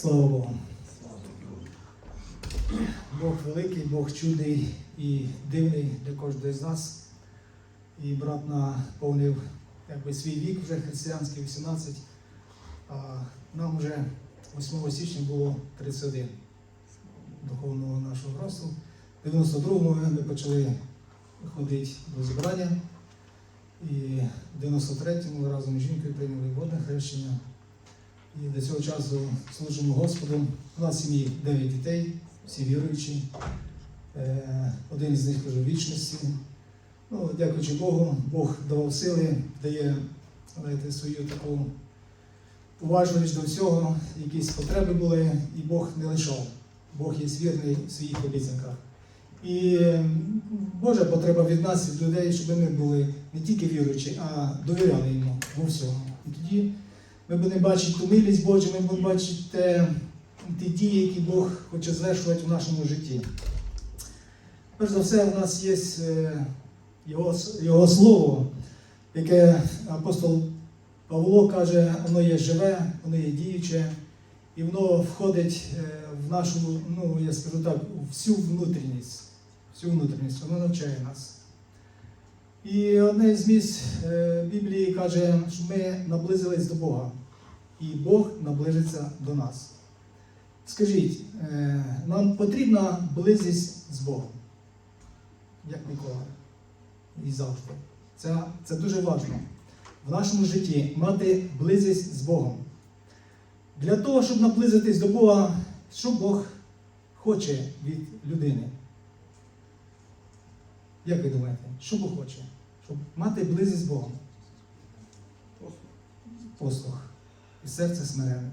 Слава Богу. Бог великий, Бог чудний і дивний для кожного з нас. І брат наповнив якби, свій вік вже християнський 18, а нам вже 8 січня було 31 духовного нашого росту. В 92-му ми почали ходити до зібрання. І в 93-му разом з жінкою прийняли водне хрещення. І до цього часу служимо Господу. У нас в сім'ї 9 дітей, всі віруючі. Е, Один з них в вічності. Ну, дякуючи Богу, Бог давав сили, дає знаєте, свою таку уважливість до всього, якісь потреби були, і Бог не лишав. Бог є вірний в своїх обіцянках. І Божа потреба від нас, від людей, щоб ми були не тільки віруючі, а довіряли йому во всьому. І тоді ми будемо бачити ту милість Божу, ми будемо бачити ті дії, які Бог хоче звершувати в нашому житті. Перш за все, у нас є е, його, його слово, яке апостол Павло каже, воно є живе, воно є діюче, і воно входить е, в нашу, ну я скажу так, всю внутрішність. Всю внутрішність, воно навчає нас. І одне з місць е, Біблії каже, що ми наблизились до Бога, і Бог наближиться до нас. Скажіть, е, нам потрібна близість з Богом, як ніколи. І завжди. Це, це дуже важливо в нашому житті мати близість з Богом. Для того, щоб наблизитись до Бога, що Бог хоче від людини? Як ви думаєте, що Бог хоче? Щоб мати близість з Богом? Послух. І серце смирене.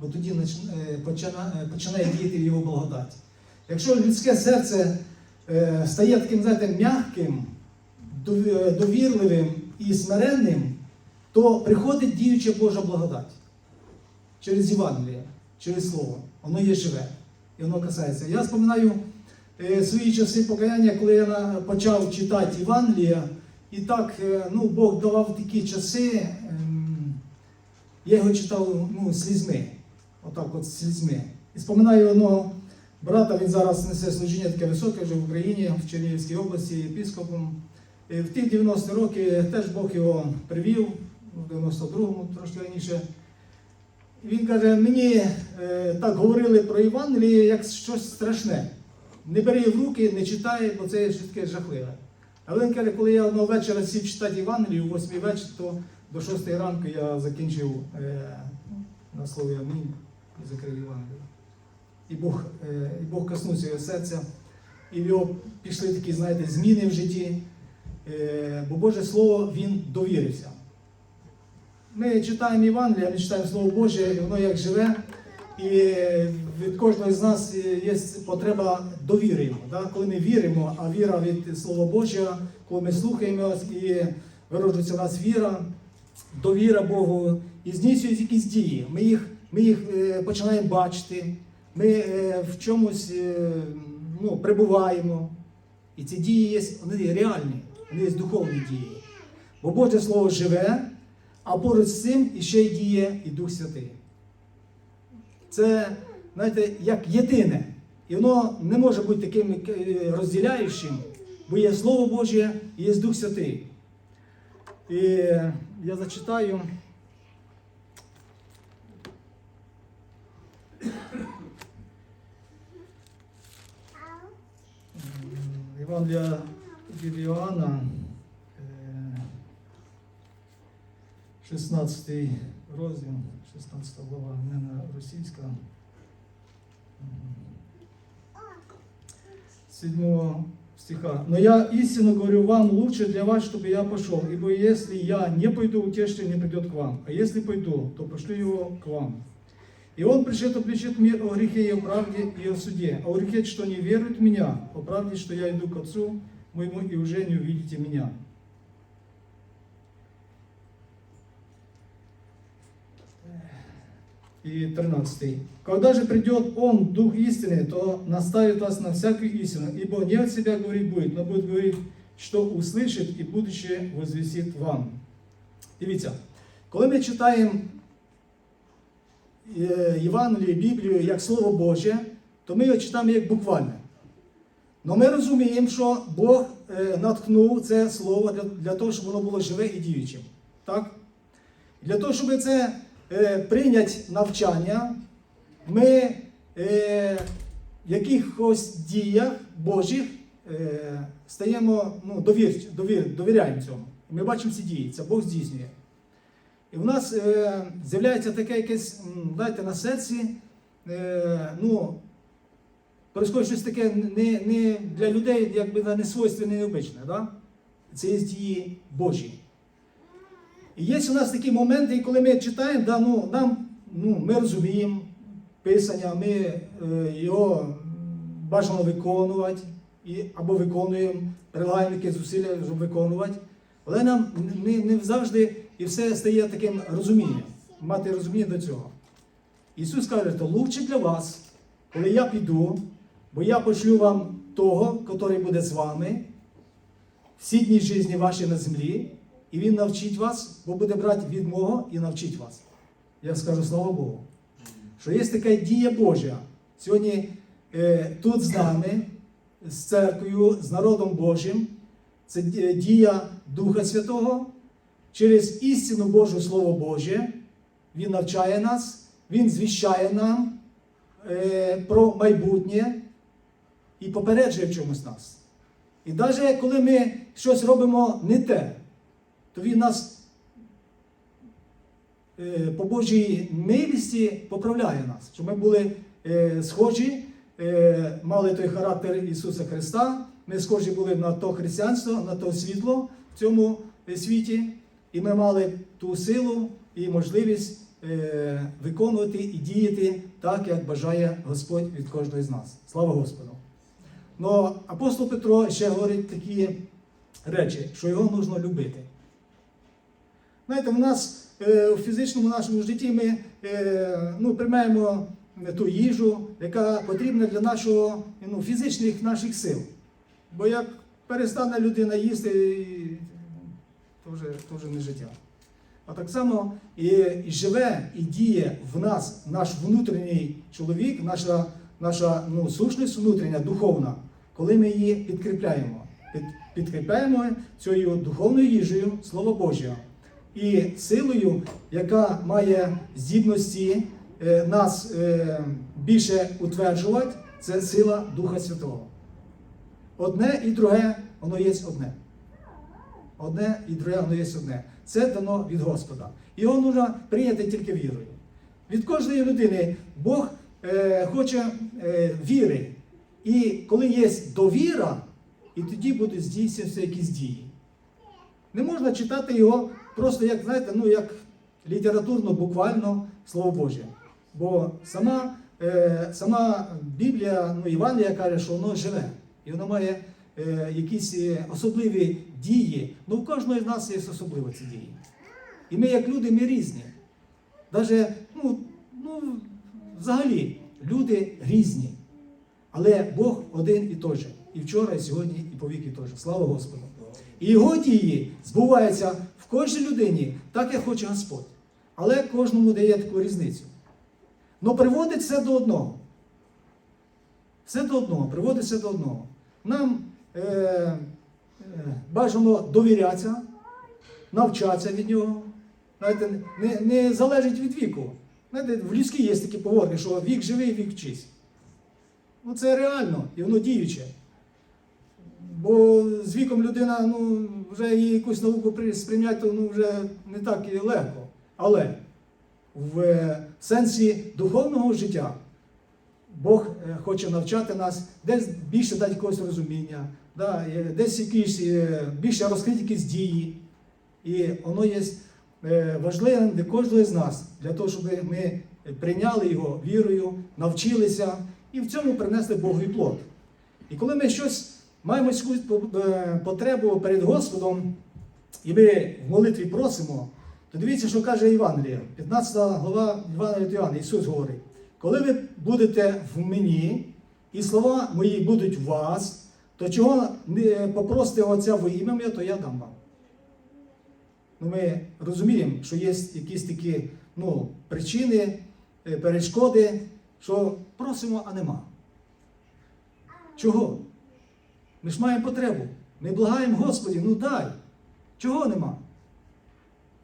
Бо тоді е, е, починає діяти його благодать. Якщо людське серце е, стає таким, знаєте, м'яким, довірливим і смиренним, то приходить діюча Божа благодать через Євангеліє, через Слово. Воно є живе. І воно касається. Я споминаю свої часи покаяння, коли я почав читати Євангелія, і так е, ну, Бог давав такі часи, ем, я його читав ну, слізьми. Отак от слізьми. І споминаю одного брата, він зараз несе служіння таке високе вже в Україні, в Чернігівській області, єпіскопом. І в ті 90 роки теж Бог його привів, в 92-му, трошки раніше. Він каже, мені е, так говорили про Євангеліє як щось страшне. Не бери в руки, не читай, бо це щось таке жахливе. Але він каже, коли я одного вечора сів читати Євангелію, о 8 вечора, то до 6 ранку я закінчив е, на слові Амінь і закрив Євангелію. І Бог, е, і Бог коснувся його серця, і в його пішли такі, знаєте, зміни в житті. Е, Бо Боже Слово він довірився. Ми читаємо Євангелія, ми читаємо Слово Боже, і воно як живе. І від кожного з нас є потреба довіри йому. Да? Коли ми віримо, а віра від Слова Божого, коли ми слухаємо і вироджується в нас віра, довіра Богу, і здійснюють якісь дії. Ми їх, ми їх е, починаємо бачити, ми е, в чомусь е, ну, прибуваємо. І ці дії є, вони реальні, вони є духовні дії. Бо Боже Слово живе, а поруч з цим іще діє і Дух Святий. Це, знаєте, як єдине. І воно не може бути таким е, розділяючим, бо є Слово Боже і є Дух Святий. І я зачитаю. Євангелія від Іоанна, е, 16 розділ, 16 глава, в мене російська. Седьмого стиха. Но я истинно говорю вам, лучше для вас, чтобы я пошел, ибо если я не пойду, утешитель не придет к вам, а если пойду, то пошлю его к вам. И он пришед обличит мир о грехе и о правде и о суде, а о грехе, что не верует в меня, о правде, что я иду к Отцу моему, и уже не увидите меня. И 13. Когда же придет Он, Дух истины, то наставит вас на всякую истину, ибо не от себя говорить будет, но будет говорить, что услышит и будущее возвестит вам. Дивіться, коли ми читаємо е, Євангелію, Біблію як Слово Боже, то ми його читаємо як буквальне. Але ми розуміємо, що Бог е, наткнув це слово для, для того, щоб воно було живе і діючим. Так? Для того, щоб це е, прийняти навчання, ми е, в якихось діях Божих е, стаємо, ну, довір, довір, довіряємо цьому. Ми бачимо ці дії, це Бог здійснює. І в нас е, з'являється таке якесь, знаєте, на серці, е, ну, происходить щось таке не, не для людей, якби не свойственне, необичне. Да? Це є дії Божі. І є у нас такі моменти, коли ми читаємо, да, ну, нам, ну, ми розуміємо Писання, ми е, його бажано виконувати, і, або виконуємо, прилагаємо якісь зусилля, щоб виконувати. Але нам не, не завжди і все стає таким розумінням, мати розуміння до цього. Ісус каже, то лучше для вас, коли я піду, бо я пошлю вам того, який буде з вами, всі дні житті ваші на землі, і Він навчить вас, бо буде брати від мого і навчить вас. Я скажу слава Богу. Що є така дія Божа сьогодні е, тут з нами, з церквою, з народом Божим. Це дія Духа Святого. Через істину Божу Слово Боже. Він навчає нас, Він звіщає нам е, про майбутнє і попереджує чомусь нас. І навіть коли ми щось робимо не те, то Він нас е, по Божій милісті поправляє нас, щоб ми були е, схожі, е, мали той характер Ісуса Христа. Ми схожі були на то християнство, на то світло в цьому світі, і ми мали ту силу і можливість виконувати і діяти так, як бажає Господь від кожного з нас. Слава Господу! Но апостол Петро ще говорить такі речі, що його потрібно любити. Знаєте, в нас е, у фізичному нашому житті ми е, ну, приймаємо ту їжу, яка потрібна для нашого ну, фізичних наших сил. Бо як перестане людина їсти, то вже, то вже не життя. А так само і, і живе, і діє в нас наш внутрішній чоловік, наша, наша ну, сущність внутрішня, духовна, коли ми її підкріпляємо. Під, підкріпляємо цією духовною їжею Слово Боже і силою, яка має здібності е, нас е, більше утверджувати, це сила Духа Святого. Одне і друге, воно є одне. Одне і друге, воно є одне. Це дано від Господа. Його потрібно прийняти тільки вірою. Від кожної людини Бог е, хоче е, віри. І коли є довіра, і тоді будуть здійснюватися якісь дії. Не можна читати його просто як, знаєте, ну, як літературно, буквально Слово Боже. Бо сама, е, сама Біблія, ну, Івангелія каже, що воно живе. І воно має е, якісь е, особливі дії. Ну, у кожного з нас є особливі ці дії. І ми, як люди, ми різні. Даже, ну, ну, взагалі, люди різні. Але Бог один і той же. І вчора, і сьогодні, і повіки теж. Слава Господу. І його дії збуваються в кожній людині, так як хоче Господь. Але кожному дає таку різницю. Но приводить все до одного. Все до одного, приводить все до одного. Нам е, е, бажано довірятися, навчатися від нього. Знаєте, не, не залежить від віку. Знаєте, в людській є такі поговорки, що вік живий, вік вчись. Ну це реально і воно діюче. Бо з віком людина ну, вже їй якусь науку сприйняти то, ну, вже не так і легко. Але в е, сенсі духовного життя Бог е, хоче навчати нас, десь більше дати якогось розуміння, да, е, десь якісь більше розкрити якісь дії. І воно є важливим для кожного з нас, для того, щоб ми прийняли його вірою, навчилися і в цьому принесли Богу і плод. І коли ми щось маємо якусь е, потребу перед Господом, і ми в молитві просимо, то дивіться, що каже Євангелія, 15 глава від Іоанна, Ісус говорить, коли ви будете в мені, і слова мої будуть в вас, то чого не попросите Отця во ім'я моє, то я дам вам. Ну, ми розуміємо, що є якісь такі ну, причини, е, перешкоди, що просимо, а нема. Чого? Ми ж маємо потребу. Ми благаємо Господі, ну дай. Чого нема?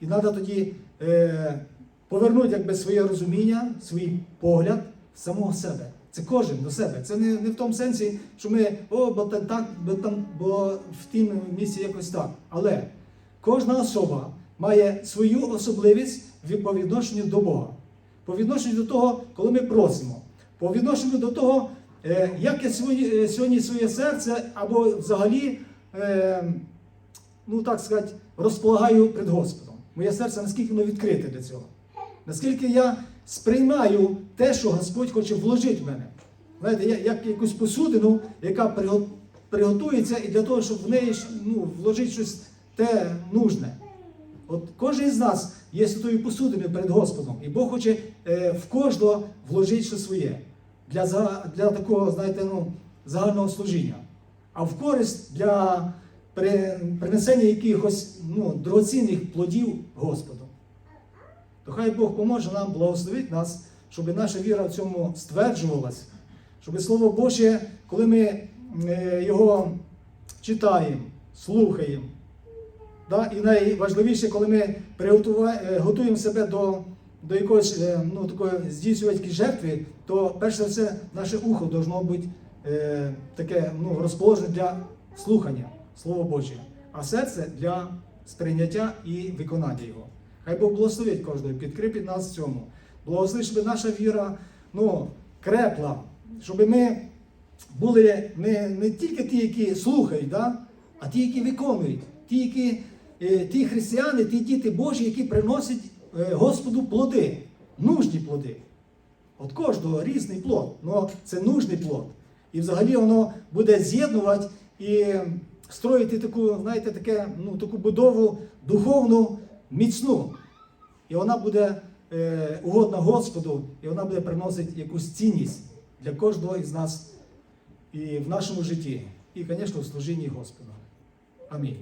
І треба тоді е, повернути якби, своє розуміння, свій погляд самого себе. Це кожен до себе. Це не, не в тому сенсі, що ми, о, бо там так, бо там, бо в тім місці якось так. Але кожна особа має свою особливість по відношенню до Бога. По відношенню до того, коли ми просимо. По відношенню до того, як я сьогодні, е, сьогодні своє серце або взагалі, е, ну так сказати, розполагаю перед Господом. Моє серце наскільки воно відкрите для цього. Наскільки я сприймаю те, що Господь хоче вложити в мене. Знаєте, як якусь посудину, яка приготується і для того, щоб в неї ну, вложити щось те нужне. От кожен з нас є святою посудиною перед Господом, і Бог хоче е, в кожного вложити щось своє для, для такого, знаєте, ну, загального служіння. А в користь для принесення якихось ну, дорогоцінних плодів Господу. То хай Бог поможе нам, благословить нас, щоб наша віра в цьому стверджувалась, щоб Слово Боже, коли ми е, його читаємо, слухаємо? І найважливіше, коли ми е, готуємо себе до, до якоїсь е, ну, такої здійснювати жертви, то перш за все наше ухо должно бути е, таке ну, розположене для слухання Слова Божого, а серце для сприйняття і виконання його. Хай Бог благословить кожного, підкріпить нас в цьому. Благословить, щоб наша віра ну, крепла, щоб ми були не, не тільки ті, які слухають, да? а ті, які виконують, ті, які, е, ті християни, ті діти Божі, які приносять Господу плоди, нужні плоди. От кожного різний плод, але це нужний плод. І взагалі воно буде з'єднувати і строїти таку, знаєте, таке, ну, таку будову духовну, міцну. І вона буде е, угодна Господу, і вона буде приносити якусь цінність для кожного із нас і в нашому житті, і, звісно, в служінні Господа. Амінь.